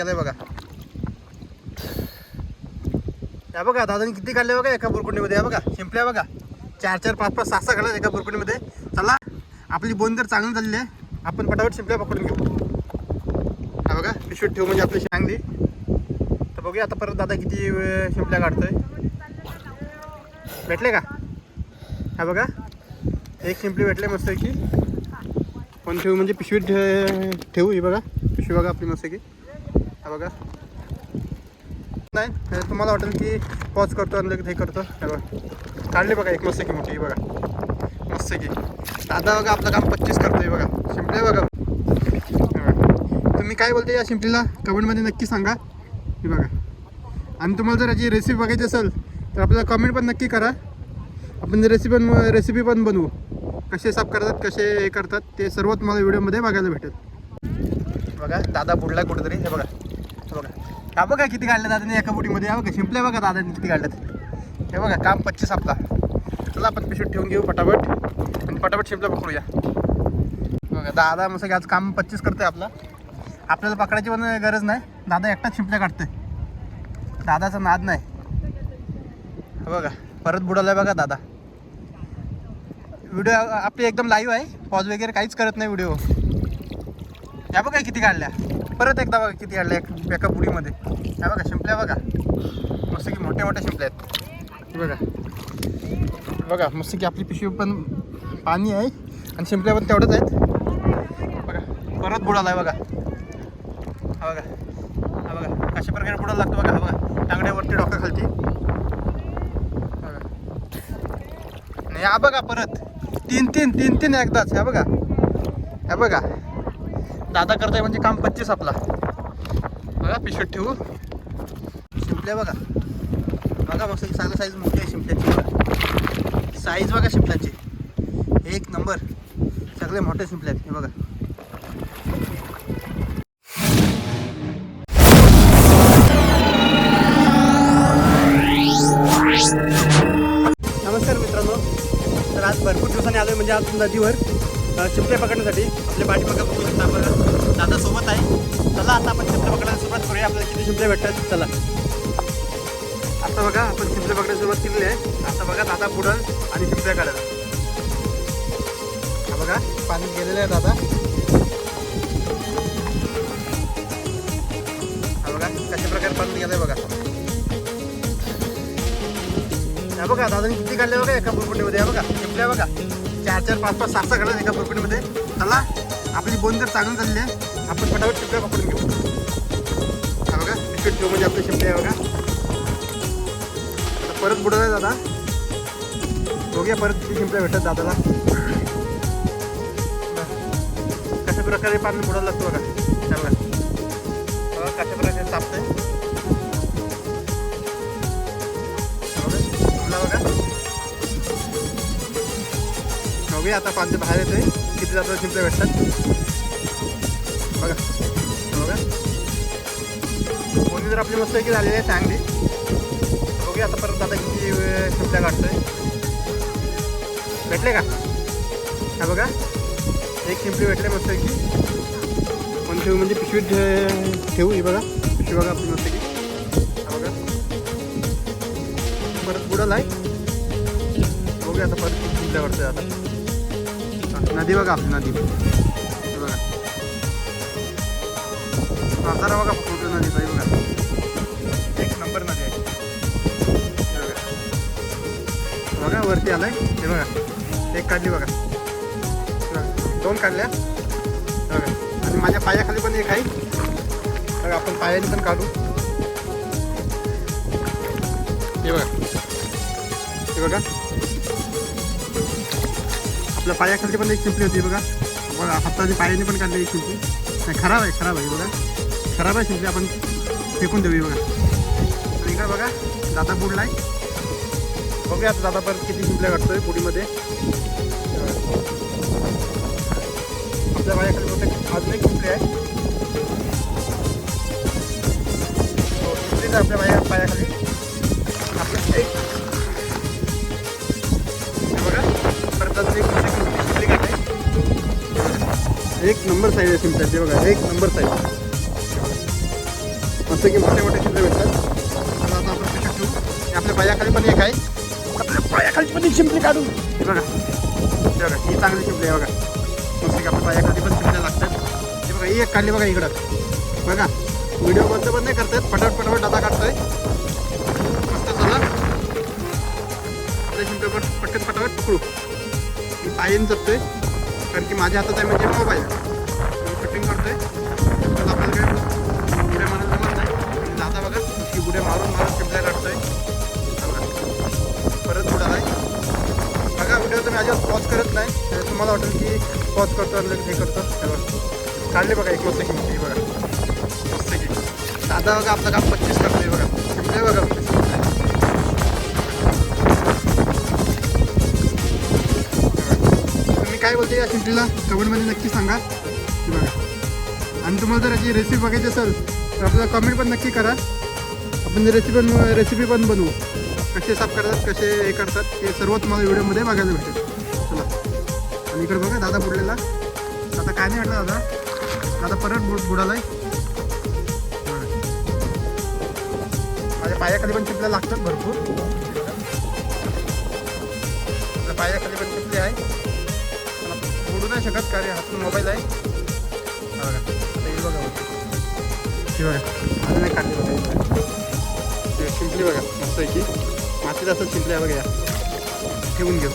केलंय बघा. या बघा दादानी किती काढले बघा एका बुरकुंडीमध्ये या बघा शिंपल्या बघा. चार चार पाच पाच सहा सहा काढल्या एका बुरकुंडीमध्ये चला आपली बोन तर चांगली झालेली आहे. आपण पटापट शिंपल्या पकडून घेऊ. हा बघा पिशवीत ठेवू म्हणजे आपली चांगली तर बघूया आता परत दादा किती शिंपल्या काढतोय. भेटले का? हा बघा एक शिंपली भेटले मस्त की पण ठेवू म्हणजे पिशवीत ठेवू ही बघा. पिशवी बघा आपली मस्त की हा बघा. नाही तुम्हाला वाटेल की पॉज करतो आणि लगेच हे करतो. हे बघा. काढली बघा एक मस्त की मोठी बघा. मस्त की दादा बघा आपलं काम पच्चीस करतोय बघा. शिंपले बघा. बघा. तुम्ही काय बोलते या शिंपलीला कमेंटमध्ये नक्की सांगा. हे बघा. आणि तुम्हाला जर याची रेसिपी बघायची असेल तर आपल्याला कमेंट पण नक्की करा. आपण रेसिपी पण रेसिपी पण बनवू. कसे साफ करतात कसे हे करतात ते सर्व तुम्हाला व्हिडिओमध्ये बघायला भेटेल. बघा दादा बुडला कुठेतरी. हे बघा. हा बघा किती काढलं दादाने एका बोटीमध्ये. हा बघा शिंपले बघा दादाने किती काढल्यात. हे बघा काम पच्चीस आपला चला आपण पिशूट ठेवून घेऊ पटापट. आणि पटापट शिंपल्या पकडूया. बघा दादा मग की आज काम पच्चीस करतोय आपला. आपल्याला पकडायची पण गरज नाही. दादा एकटाच शिंपल्या काढतोय. दादाचा नाद नाही. बघा परत बुडालाय बघा दादा. व्हिडिओ आपली एकदम लाईव्ह आहे. पॉज वगैरे काहीच करत नाही व्हिडिओ. या बघा किती काढल्या. परत एकदा बघा किती काढल्या एक- एका बुडीमध्ये ह्या बघा शिंपल्या बघा. मस्त की मोठ्या मोठ्या शिंपल्या आहेत. बघा. बघा मस्त की आपली पिशवी पण पाणी आहे आणि शिंपल्या पण तेवढंच आहेत. बघा परत बुडाला आहे बघा. हा बघा. हा बघा. कशा प्रकारे बुडायला लागतो बघा. हा बघा. टांगड्यावरती डोका खालती बघा. आणि हा बघा परत. तीन तीन तीन तीन एकदाच. ह्या बघा. ह्या बघा. दादा करताय म्हणजे काम पच्चीस आपला. बघा पिशवीत ठेवू. शिंपल्या बघा. बघा मग चांगला साईज मोठी आहे शिंपल्याची. साईज बघा शिंपल्याची. एक नंबर सगळे मोठे शिंपले आहेत. हे बघा. नमस्कार मित्रांनो. तर आज भरपूर दिवसांनी आलोय म्हणजे आज नदीवर. चिपटे पकडण्यासाठी आपले पाठीमागं बघू शकता आपण. दादा सोबत आहे. चला आता आपण चिपटे पकडायला सुरुवात करूया. आपल्याला किती चिमटे भेटतात? चला. आता बघा आपण चिमटे पकडायला सुरुवात केलेली आहे. आता बघा दादा बुडल आणि चिमटे काढायला. हा बघा पाणी गेलेलं आहे दादा. हा बघा कशा प्रकारे पाणी गेलंय बघा. हा बघा दादानी किती काढले बघा एका बुलबुटीमध्ये बघा चिपल्या बघा. चार चार पाच पाच सहा सहा एका बुरकुंडीमध्ये चला आपली बोन जर चांगली झालेली आहे आपण फटाफट चिपल्या पकडून घेऊ. हा बघा तिकीट ठेवू म्हणजे आपली चिपल्या आहे बघा. आता परत बुडत आहे दादा. बघूया परत किती शिंपल्या भेटतात दादाला. कशा प्रकारे पाणी बुडायला लागतो बघा. चांगला बघूया आता पाच बाहेर येतोय किती जातो शिंपले भेटतात. बघा बघा. कोणी जर आपली मस्त की झालेली आहे चांगली. बघूया आता परत आता किती वेळ शिंपल्या काढतोय. भेटले का? हा बघा. एक शिंपली भेटले मस्त की पण ठेवू म्हणजे पिशवीत ठेवू ही बघा. पिशवी बघा आपली मस्त की हा बघा. परत बुडाला आहे बघूया आता परत शिंपल्या काढतोय आता. नदी बघा आपली नदी बघा. सातारा बघा फोटो नदी आहे बघा. एक नंबर नदी आहे. बघा. बघा वरती आलाय. हे बघा. एक काढली बघा. दोन काढल्या. बघा. आणि माझ्या पायाखाली पण एक आहे. बघा आपण पायाने पण काढू. हे बघा. हे बघा. आपल्या पायाखाली पण एक शिंपली होती बघा. बघा हाताची पायाने पण काढली एक शिंपली. नाही खराब आहे खराब आहे बघा. खराब आहे शिंपली आपण फेकून देऊ बघा. आणि इकडे बघा दादा बुडलाय बघूया आता दादा परत किती शिंपल्या काढतोय पुडीमध्ये आपल्या पायाखाली बहुतेक अजून एक शिंपली आहे. हो, शिंपलीच आपल्या पाया पायाखाली. आपल्या एक बघा परत अजून एक एक नंबर साईज आहे सिमटाची बघा एक नंबर साईज मस्त की मोठे मोठे शिमटे भेटतात. आता आपण पिशवीत ठेवू? आपल्या पायाखाली पण एक आहे. आपल्या पायाखाली पण एक शिंपली काढू बघा. बघा ही चांगली शिंपली आहे बघा. मस्त की आपल्या पायाखाली पण शिंपल्या लागतात. हे बघा ही एक काढली बघा इकडं. बघा व्हिडिओ बंद पण नाही करतात फटाफट फटाफट दादा काढतोय. मस्त चला. आपल्या शिंपल्या पण पटकन फटाफट पकडू. पायन जपतोय. कारण की माझ्या हातात आहे म्हणजे मोबाईल. मी कटिंग करतोय. तर आपल्याला काय पुढे मारायला जमत नाही. दादा बघा की पुढे मारून मारून शिपल्या काढतोय. परत बुडा आहे बघा व्हिडिओ तुम्ही अजिबात पॉज करत नाही. तर तुम्हाला वाटेल की पॉज करतो आणि हे करतो. काढले बघा एक मस्त की बघा. मस्त की दादा बघा आपलं काम पच्चीस होते या शिंपलीला कमेंटमध्ये नक्की सांगा. बघा. आणि तुम्हाला जर याची रेसिपी बघायची असेल तर आपल्याला कमेंट पण नक्की करा. आपण रेसिपी पण रेसिपी पण बनवू. कसे साफ करतात कसे हे करतात हे सर्व तुम्हाला व्हिडिओमध्ये बघायला भेटेल. चला. आणि इकडे बघा दादा बुडलेला. आता काय नाही वाटलं दादा? दादा परत बुड बुडाला आहे माझ्या पायाखाली पण चिपल्या लागतात भरपूर. पायाखाली पण चिपले आहे. नाही शकत कारण हातून मोबाईल आहे. बघा हे बघा हे काढली बघा शिंपली बघा मस्त आहे की. मातीत असं शिंपली आहे बघा या. ठेवून घेऊ.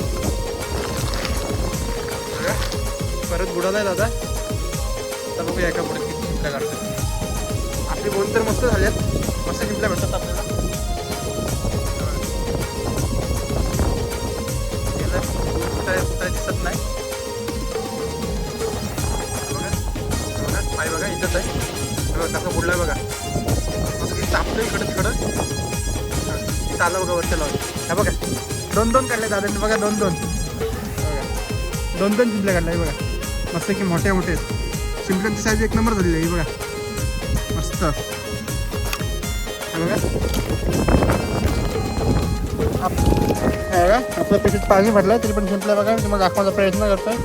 परत बुडाला आहे दादा. आता बघूया एका पुढे किती शिंपल्या काढतो आपली बोन तर मस्त झाल्यात. मस्त शिंपल्या भेटतात आपल्याला. दिसत नाही. पाय बघा इथंच आहे बघा कसं बुडलाय बघा. असं की चापलं इकडं तिकडं. इथं आलं बघा वरच्या लावून. हा बघा दोन दोन काढले दादांनी. बघा दोन दोन. बघा दोन दोन चिंपल्या काढल्या बघा. मस्त की मोठ्या मोठे आहेत. चिंपल्यांची साईज एक नंबर झालेली आहे बघा. मस्त. बघा. आप- आपल्या पिशवीत पाणी भरलं तरी पण शिंपल्या बघा. मी तुम्हाला दाखवायचा प्रयत्न करतोय.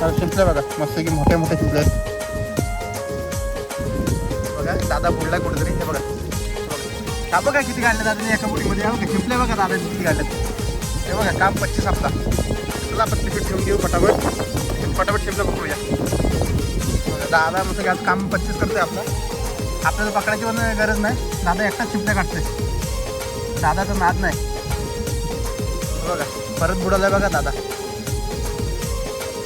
तर शिंपल्या बघा. मस्त की मोठ्या मोठ्या शिंपल्या आहेत. दादा बुडला कुठेतरी हे बघा. हा बघा किती काढलं दादाने एका बुडीमध्ये बघा शिंपल्या बघा दादा किती काढलं हे बघा काम पच्चीस आपला. तुला आपण पिशवीत ठेवून घेऊ पटापट. पटापट शिंपल्या पकडूया दादा मग आज काम पच्चीस करतोय आपलं. आपल्याला पकडायची पण गरज नाही. दादा एकटाच शिंपल्या काढतोय. दादाचं नाद नाही. बघा परत बुडाला बघा दादा.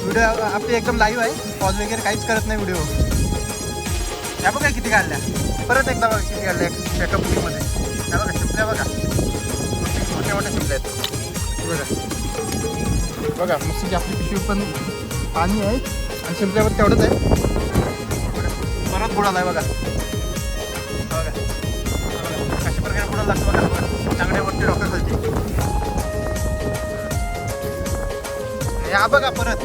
व्हिडिओ आपली एकदम लाईव्ह आहे. पॉज वगैरे काहीच करत नाही व्हिडिओ. या बघा किती काढल्या परत एकदा बघा किती काढल्या एक- एका पुटीमध्ये या बघा शिंपल्या बघा. मोठ्या मोठ्या शिंपल्या आहेत. बघा. बघा मस्त आपली पिशवी पण पाणी आहे आणि शिंपल्यावर तेवढंच आहे. परत बुडाला आहे बघा. बघा. अशा कशा प्रकारे बुडाला लागतो बघा. बघा डॉक्टर डोक्याखालची या बघा परत.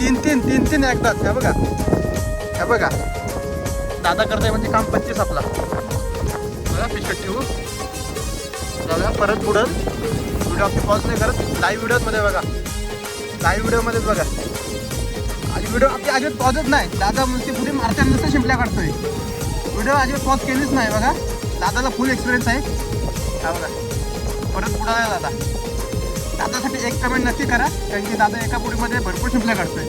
तीन तीन तीन तीन एकदाच. ह्या बघा. ह्या बघा. दादा करताय म्हणजे काम पंचवीस आपला. बघा पिशट ठेवू. दादा परत बुडल व्हिडिओ आपली पॉज नाही करत. लाईव्ह व्हिडिओमध्ये बघा. लाईव्ह व्हिडिओमध्येच बघा. आणि व्हिडिओ आपली अजिबात पॉजच नाही. दादा म्हणजे पुढे मारत्या नुसतं शिंपल्या काढतोय. व्हिडिओ अजिबात पॉज केलीच नाही बघा. दादाला फुल एक्सपिरियन्स आहे. हा बघा. परत पुढं दादा. दादासाठी एक कमेंट नक्की करा. कारण की दादा एका बुडीमध्ये भरपूर शिंपल्या काढतोय.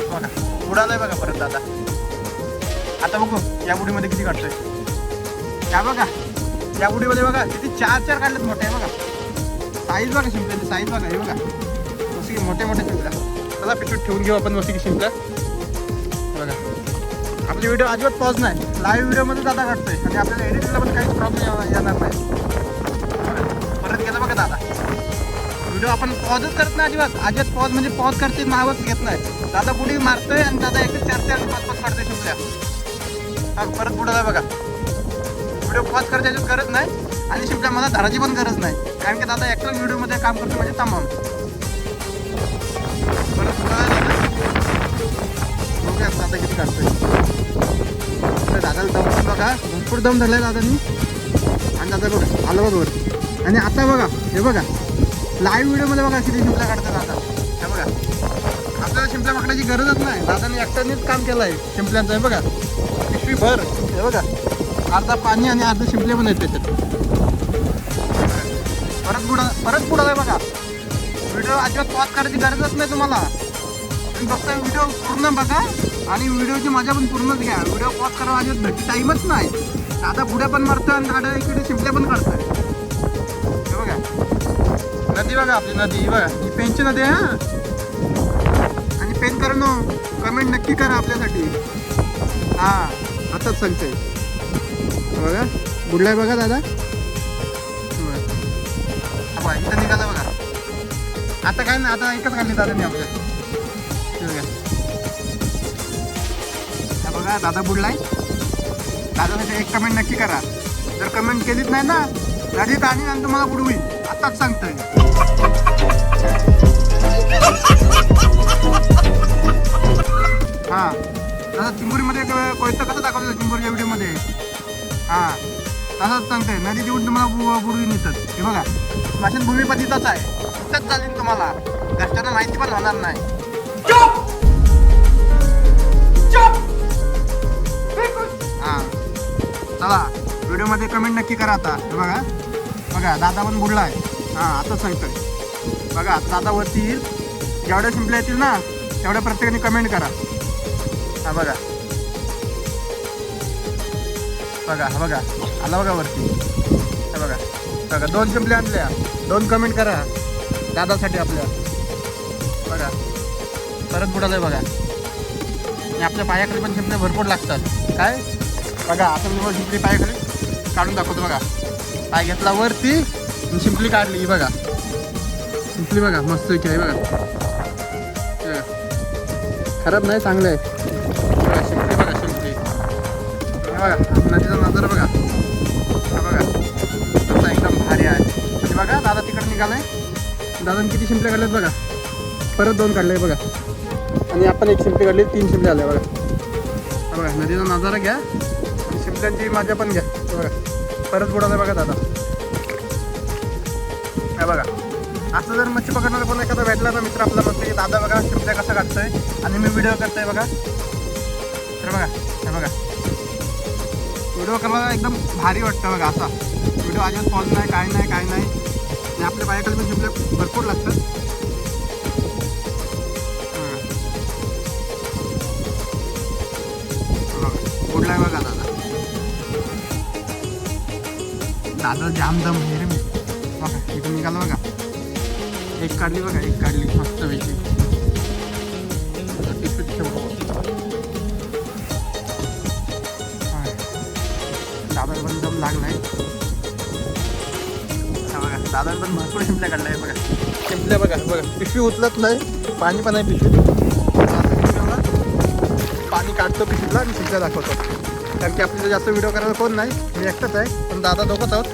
बघा. उडालाय बघा परत दादा. आता बघू या बुडीमध्ये किती काढतोय. या बघा या बुडीमध्ये बघा किती चार चार काढलेत मोठे बघा. साईज बघा शिंपल्याची साईज बघा हे बघा. मस्त की मोठे मोठे शिंपल्या चला पिशूट ठेवून घेऊ आपण मस्त की शिंपल्या बघा. आपली व्हिडिओ अजिबात पॉज नाही. लाईव्ह व्हिडिओमध्ये दादा काढतोय. आणि आपल्याला एडिटला पण काहीच प्रॉब्लेम येणार नाही. परत गेलं बघा दादा. व्हिडिओ आपण पॉजच करत नाही अजिबात. अजिबात पॉज म्हणजे पॉज करते नावच घेत नाही. दादा बुडी मारतोय आणि दादा एकच चार चार पाच पाच काढतोय शिंपल्या. हा परत पुढे जाय बघा. व्हिडिओ पॉज करायची गरज नाही आणि शेवटच्या मला धाराची पण गरज नाही. कारण की दादा एकटाच व्हिडिओमध्ये काम करतो म्हणजे तमाम. परत पुढे दादा. दादा किती काढतोय दादाला दम पण बघा. भरपूर दम धरलाय दादानी. आणि दादा बघा आलं बघा वरती आणि आता बघा हे बघा. लाईव्ह व्हिडिओमध्ये बघा किती शिमला काढतात दादा. हे बघा. आपल्याला शिंपल्या मागण्याची गरजच नाही. दादाने एकट्यानेच काम केलं आहे शिंपल्यांचं हे बघा. पिशवी भर हे बघा. अर्धा पाणी आणि अर्धा शिंपले पण आहेत त्याच्यात. परत बुडा परत बुडालाय बघा. व्हिडिओ अजिबात पॉज करायची गरजच नाही तुम्हाला. तुम्ही फक्त व्हिडिओ पूर्ण बघा आणि व्हिडिओची मजा पण पूर्णच घ्या. व्हिडिओ पॉज करावा अजिबात भेटी टाईमच नाही. दादा पुढे पण मारतो आणि दादा इकडे शिंपले पण काढतोय हे बघा. नदी बघा आपली नदी. बघा. ही पेनची नदी आहे हां. आणि पेन करणं कमेंट नक्की करा आपल्यासाठी. हा. आताच सांगते. बघा. बुडलाय बघा दादा. बघा. इथं निघाला बघा. आता काय नाही आता एकच काढली दादा मी आपल्या बघा. दादा बुडलाय दादासाठी एक कमेंट नक्की करा. जर कमेंट केलीच नाही ना नदीत आणि तुम्हाला बुडवी आताच सांगतोय हा. तसंच सांगतोय नदी देऊन तुम्हाला बुडवी नेतात हे बघा भाषण भूमिपतीचाच आहे. इथंच चालेल तुम्हाला. घरच्यांना माहिती पण होणार नाही. हा. चला व्हिडिओमध्ये कमेंट नक्की करा आता. हे बघा. बघा दादा पण बुडलाय हा आताच सांगतोय. बघा दादा वरती येईल. जेवढ्या शिंपल्या येतील ना तेवढ्या प्रत्येकाने कमेंट करा. हा बघा. बघा हा बघा. आला बघा वरती. हे बघा. बघा दोन शिंपल्या आणल्या. दोन कमेंट करा. दादासाठी आपल्या. बघा. परत बुडालाय बघा. आणि आपल्या पायाकडे पण शिंपले भरपूर लागतात. काय? बघा आता मी शिंपली पायाकडे काढून दाखवतो बघा. पाय घेतला वरती आणि शिंपली काढली. ही बघा. शिंपली बघा. मस्त आहे बघा. खराब नाही चांगलं आहे. बघा नदीचा नजर बघा. हा बघा आता एकदम भारी आहे. आणि बघा दादा तिकडे निघालाय. दादाने किती शिंपले काढलेत बघा. परत दोन काढले बघा. आणि आपण एक शिंपले काढली तीन शिंपले आले बघा. हा बघा नदीचा नजारा घ्या. आणि शिंपल्यांची मजा पण घ्या. बघा परत बुडाला बघा दादा. हे बघा. असं जर मच्छी पकडणारा पण एखादा भेटला तर मित्र आपला म्हणतो की दादा बघा शिंपल्या कसा काढतोय? आणि मी व्हिडिओ करतोय बघा. तर बघा हे बघा. व्हिडिओ करायला एकदम भारी वाटतं बघा असा. व्हिडिओ अजिबात पॉज नाही काय नाही काय नाही. आणि आपल्या बायकाला पण शिंपल्या भरपूर लागतात आहे बघा दादा. दादा जाम दम आहे रे. मी बघा इथून निघालं बघा. एक काढली बघा एक काढली. मस्त पैकी. पण आहे लागलाय बघा पण भरपूर शिंपल्या काढलाय बघा. शिंपल्या बघा बघा. पिशवी उचलत नाही पाणी पण आहे पिशवी पाणी काढतो पिशवीला आणि शिंपल्या दाखवतो. कारण की आपल्याला जास्त व्हिडिओ करायला कोण नाही मी एकटाच आहे पण दादा दोघंच आहोत.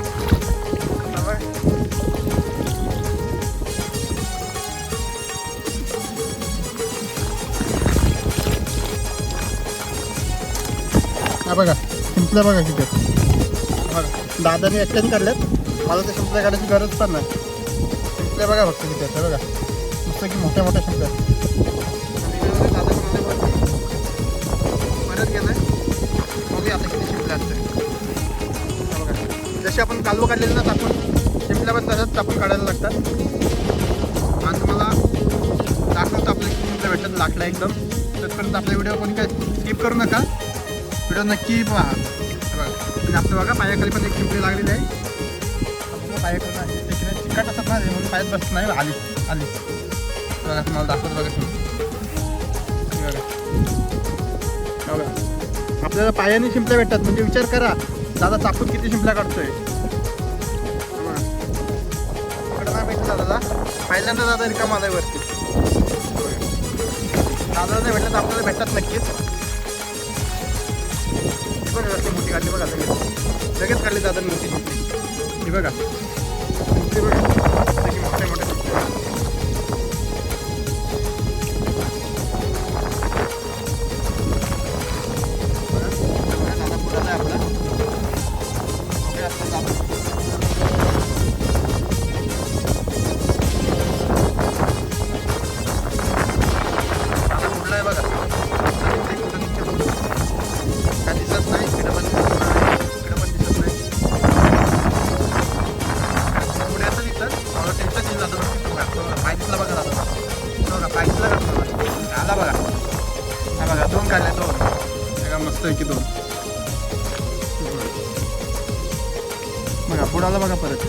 हा बघा. बघा शिंपल्या बघा किती दादाने एकट्याने काढल्यात. मला ते शिंपल्या काढायची गरज पण नाही. शिंपल्या बघा फक्त किती आहेत बघा. नुसतं की मोठ्या मोठ्या शिंपल्या परत गेलं बघूया आता किती शिंपल्या असते बघा. जसे आपण कालवं काढलेले ना आपण शिंपल्या पण तसंच आपण काढायला लागतात. आणि तुम्हाला दाखवतो आपल्या किती शिंपल्या भेटतात एकदम. तोपर्यंत आपला व्हिडिओ कोणी काय स्किप करू नका. व्हिडिओ नक्की पहा. बघा आणि आपलं बघा पायाखाली पण एक शिंपली लागलेली आहे. बघा पायाखाली नाही त्याची चिकट असत ना म्हणून पायात बसत नाही आली आली. बघा तुम्हाला दाखवतो बघा तुम्ही. बघा. आपल्याला पायाने शिंपल्या भेटतात म्हणजे विचार करा दादा चापून किती शिंपल्या काढतोय? हे बघा. इकडं नाही भेटला दादा. पहिल्यांदा दादा रिकामा आलाय वरती. दादा नाही भेटलं तर आपल्याला भेटतात नक्कीच. ही काढली बघा लगेच. लगेच काढली दादा मोठी शिंपली बघा. बघा. आहे दोन. सगळ्या मस्त आहे की दोन? बघा बुडाला बघा परत.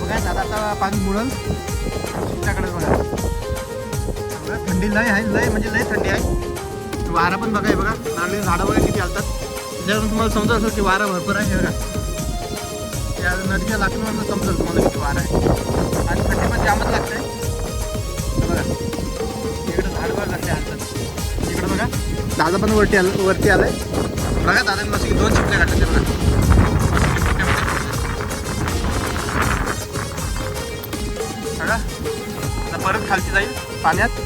बघा दादा आता पाणी बुडल. त्याकडे बघा. थंडी लय आहे लय म्हणजे लय थंडी आहे. वारा पण बघा बघा. नारळी झाडं वगैरे किती आलतात. त्याच्यावरून तुम्हाला समजा असेल की वारा भरपूर आहे बघा. त्या नदीच्या लाकडीवर समजत तुम्हाला किती वारा आहे. आणि थंडी पण जामच लागते हे बघा. इकडे लागते हातात इकडे बघा. दादा पण वरती आलं वरती आलाय. बघा दादा मस्त दोन चिपल्या काढले ते बघा. बघा. आता परत खालची जाईल पाण्यात.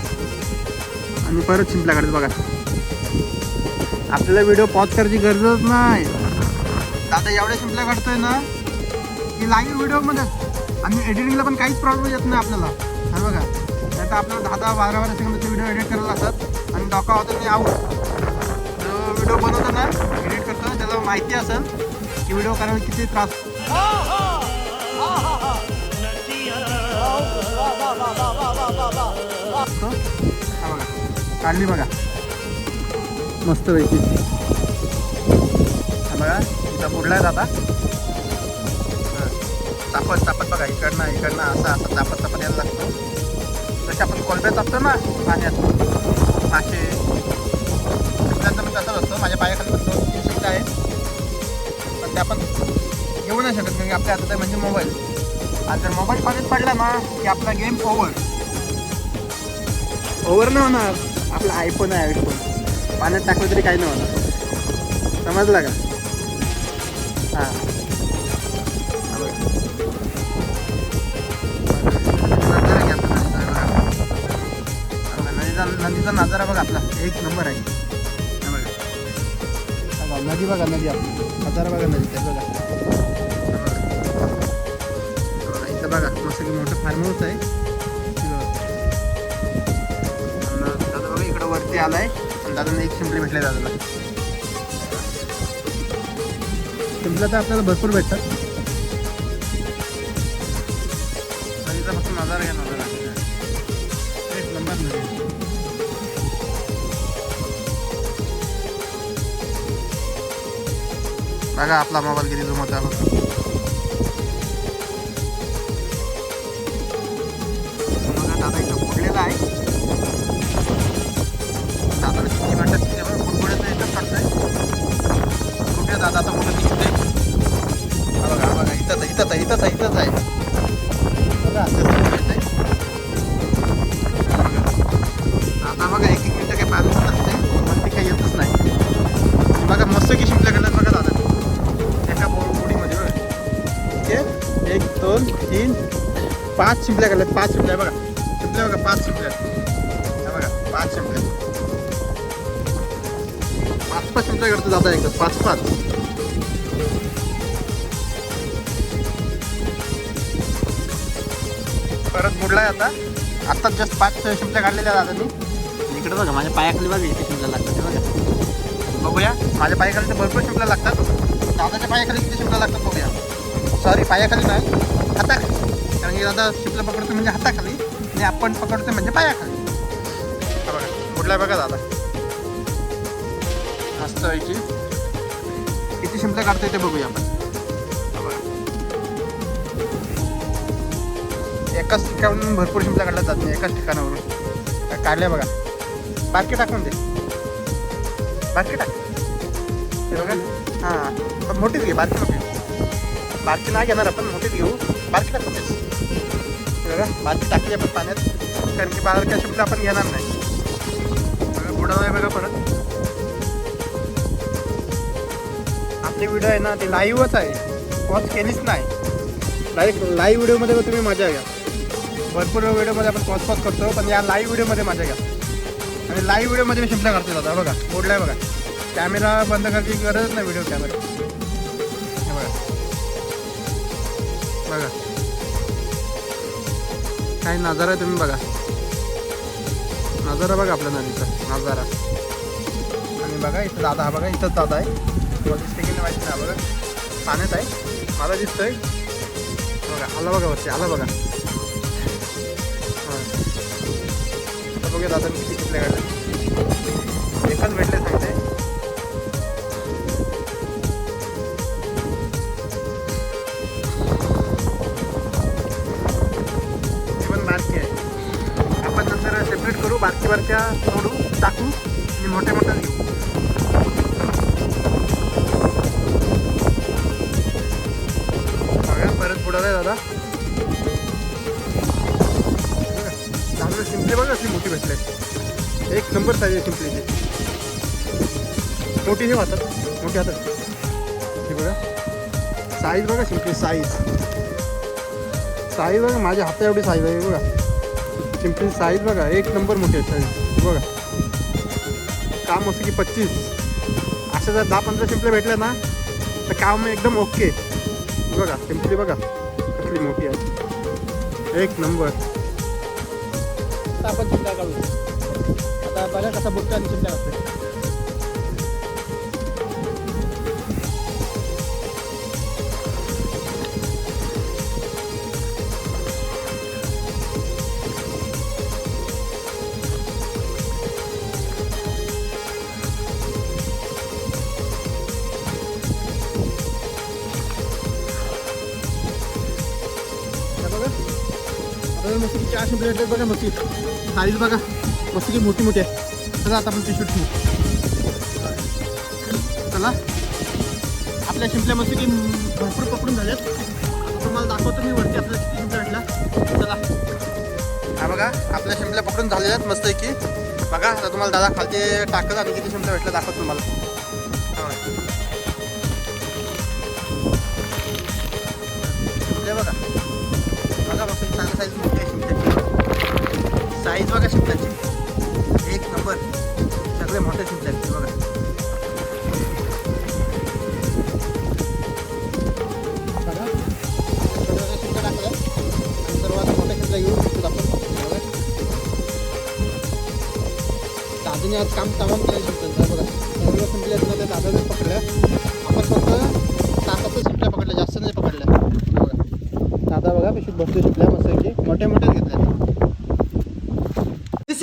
आणि परत चिंपल्या काढत बघा. आपल्याला व्हिडिओ पॉज करायची गरजच नाही. दादा एवढ्या चिंपल्या काढतोय ना की लाईव्ह व्हिडिओमध्ये आणि एडिटिंगला पण काहीच प्रॉब्लेम येत नाही आपल्याला. हे बघा. नाही तर आपल्याला दहा दहा बारा बारा सेकंदाचे व्हिडिओ एडिट करायला लागतात. आणि डॉका होतं नाही आऊट जो व्हिडिओ बनवताना एडिट करतो त्याला माहिती असेल की व्हिडिओ करायला किती त्रास. असतो. बघा. काढली बघा. मस्त पैकी बघा इथं पुढला आता तापत तापत बघा इकडनं इकडनं असा असा तापत तापत यायला लागतो. जसे आपण कोलब्या असतो ना पाण्यात. मासे शिपल्यांचं म्हणजे असं असतं. माझ्या पायाखाली पण दोन तीन शिपल्या आहे पण त्या आपण घेऊ नाही शकत कारण आपल्या हातात आहे म्हणजे मोबाईल. आणि जर मोबाईल पाण्यात पडला ना की आपला गेम ओव्हर. ओव्हर नाही होणार. आपला आयफोन आहे आयफोन पाण्यात टाकलं तरी काही नाही होणार. समजलं का? हां. नदीचा नजारा बघा आपला. एक नंबर आहे. हा बघा. नदी बघा नदी आपली. नजारा बघा नदीचा बघा. इथं बघा मस्त की मोठं फार्म हाऊस आहे. दादा बघा इकडं वरती आलाय. आणि दादाने एक शिंपली भेटले दादाला. शिंपल्या तर आपल्याला भरपूर भेटतात. नजारा घ्या नजारा. बघा आपला मोबाईल किती जुमत दादा इथं फुटलेला आहे. दादाला किती म्हणतात तिथे बघा फुटफुट्याचं कुठे दादा? आता कुठं निघतंय बघा बघा इथंच इथंच आहे इथंच आहे इथंच आहे. पाच शिंपल्या काढल्यात पाच शिंपल्या बघा. शिंपल्या बघा पाच शिंपल्या. बघा पाच शिंपल्या. पाच पाच शिंपल्या करतो दादा एकदा पाच पाच. परत बुडलाय आता. आत्ताच जस्ट पाच शिंपल्या काढलेल्या दादानी इकडे बघा माझ्या पायाखाली बघा इथे शिंपल्या लागतात बघा. बघूया. माझ्या पायाखाली तर भरपूर शिंपल्या लागतात. दादाच्या पायाखाली किती शिंपल्या लागतात बघूया. सॉरी पायाखाली नाही. हाताखाली कारण की दादा शिंपल्या पकडतो म्हणजे हाताखाली आणि आपण पकडतो म्हणजे पायाखाली. हा बघा दादा? मस्त की. किती शिंपल्या काढतोय ते बघूया आपण. एकाच ठिकाणून भरपूर शिंपल्या काढल्या जात नाही एकाच ठिकाणावरून. काढल्या बघा. बारके टाकून दे बारके टाक. हे बघा. हां पण मोठीच घे बारकी नको. बारकी नाही घेणार आपण मोठीच घेऊ. बारकी टाकून हे बघा बारकी टाकली आपण पाण्यात. कारण की बारक्या शिंपल्या आपण घेणार नाही. बघा बुडाला आहे बघा परत. आपली व्हिडिओ आहे ना ती लाईव्हच आहे. पॉज केलीच नाही. डायरेक्ट लाईव्ह व्हिडिओमध्ये पण तुम्ही मजा घ्या. भरपूर व्हिडिओमध्ये आपण पॉज पॉज करतो पण या लाईव्ह व्हिडिओमध्ये मजा घ्या. आणि लाईव्ह व्हिडिओमध्ये मी शिंपल्या काढतो दादा बघा बोर्डला आहे बघा. कॅमेरा बंद करायची गरज नाही व्हिडिओ कॅमेरा बघा. बघा. काही नजारा आहे तुम्ही बघा. नजारा बघा आपल्या नदीचा नजारा. आणि बघा इथं दादा हा बघा इथंच दादा आहे. दिसते की नाही माहिती नाही हा बघा. पाण्यात आहे. मला दिसतंय. बघा आला बघा वरती आला बघा. हां. बघूया दादा मी किती कुठल्या काढले एकच भेटले वरच्या तोडू टाकू आणि मोठ्या मोठ्या घेऊ परत बुडाला दादा. चांगलं शिंपले बघा अशी मोठी भेटले एक नंबर साईज आहे शिंपलीची मोठी हे हातात मोठी हातात हे बघा. साईज बघा शिंपली साईज साईज बघा माझ्या हाता एवढी साईज आहे बघा. शिंपली साईज बघा एक नंबर मोठी आहे साईज बघा. काम असं की पच्चीस. अशा जर दहा पंधरा शिंपले भेटले ना तर काम एकदम ओके बघा शिंपली बघा. कसली मोठी आहे. एक नंबर आपण चिंता काढू आता बघा कसा बुट्टा आणि चिंता असते मस्त की बघा मस्ती. साईज बघा. मस्ती की मोठी मोठी आहे. चला आता आपण टी शर्ट ठेवू चला. आपल्या शिंपल्या मस्ती की भरपूर पकडून झाल्यात. तुम्हाला दाखवतो मी वरती आपल्या किती शिंपल्या चला. हा बघा आपल्या शिंपल्या पकडून झालेल्या आहेत मस्त की बघा आता तुम्हाला दादा खालचे टाकत आणि किती शिंपल्या भेटल्या दाखवतो तुम्हाला. सर्वात मोठ्या शिंपल्या आपण. दादाने आज काम तमाम केलं शिंपल्यांचं बघा. सर्व शिंपल्या त्या दादाने पकडल्या आपण फक्त तासाचं शिंपल्या पकडल्या जास्त नाही पकडल्या. बघा. दादा बघा पिशवीत बसले शिकल्या मस्त की मोठ्या मोठ्या घेतल्या इसी